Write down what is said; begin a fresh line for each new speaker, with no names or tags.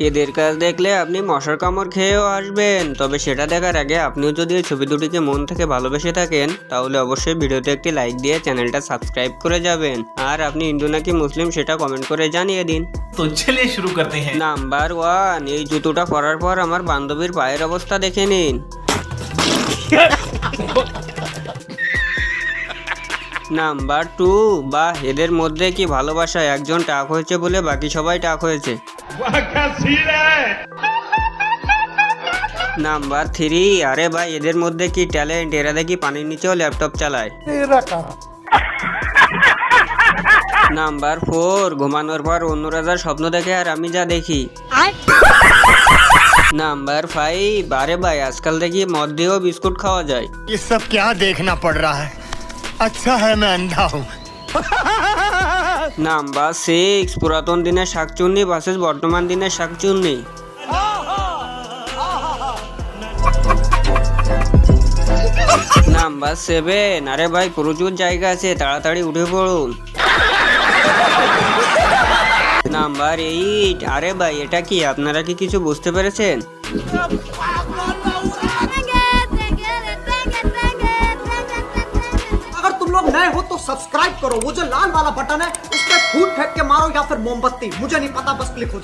এদের কাজ দেখলে আপনি মশার কামড় খেয়েও আসবেন। তবে সেটা দেখার আগে আপনিও যদি এই ছবি দুটিকে মন থেকে ভালোবেসে থাকেন তাহলে অবশ্যই ভিডিওতে একটি লাইক দিয়ে চ্যানেলটা সাবস্ক্রাইব করে যাবেন। আর আপনি হিন্দু নাকি মুসলিম সেটা কমেন্ট করে জানিয়ে দিন।
তো চলে শুরু করতে হ্যাঁ।
নাম্বার ওয়ান এই জুতোটা পরার পর আমার বান্ধবীর পায়ের অবস্থা দেখে নিন। নাম্বার টু বা এদের মধ্যে কি ভালোবাসা একজন টাক হয়েছে বলে বাকি সবাই টাক হয়েছে? নাম্বার থ্রি আরে ভাই এদের মধ্যে কি ট্যালেন্ট এরা দেখি পানির নিচেও ল্যাপটপ চালায় নাম্বার ফোর ঘুমানোর পর অন্যরা যা স্বপ্ন দেখে আর আমি যা দেখি নাম্বার ফাইভ আরে ভাই আজকাল দেখি মদ দিয়েও বিস্কুট খাওয়া যায়
ये सब क्या देखना पड़ रहा है अच्छा है मैं अंधा हूँ
নাম্বার সিক্স পুরাতন দিনের শাকচুন্নি ভার্সেস বর্তমান দিনের শাকচুন্নি। নাম্বার সেভেন আরে ভাই, প্রচুর জায়গা আছে, তাড়াতাড়ি উঠে পড়ুন। নাম্বার এইট আরে ভাই, এটা কি, আপনারা কি কিছু বুঝতে পেরেছেন?
नए हो तो सब्सक्राइब करो। वो जो लाल वाला बटन है उस पर फूट फेंक के मारो या फिर मोमबत्ती। मुझे नहीं पता, बस क्लिक हो जाए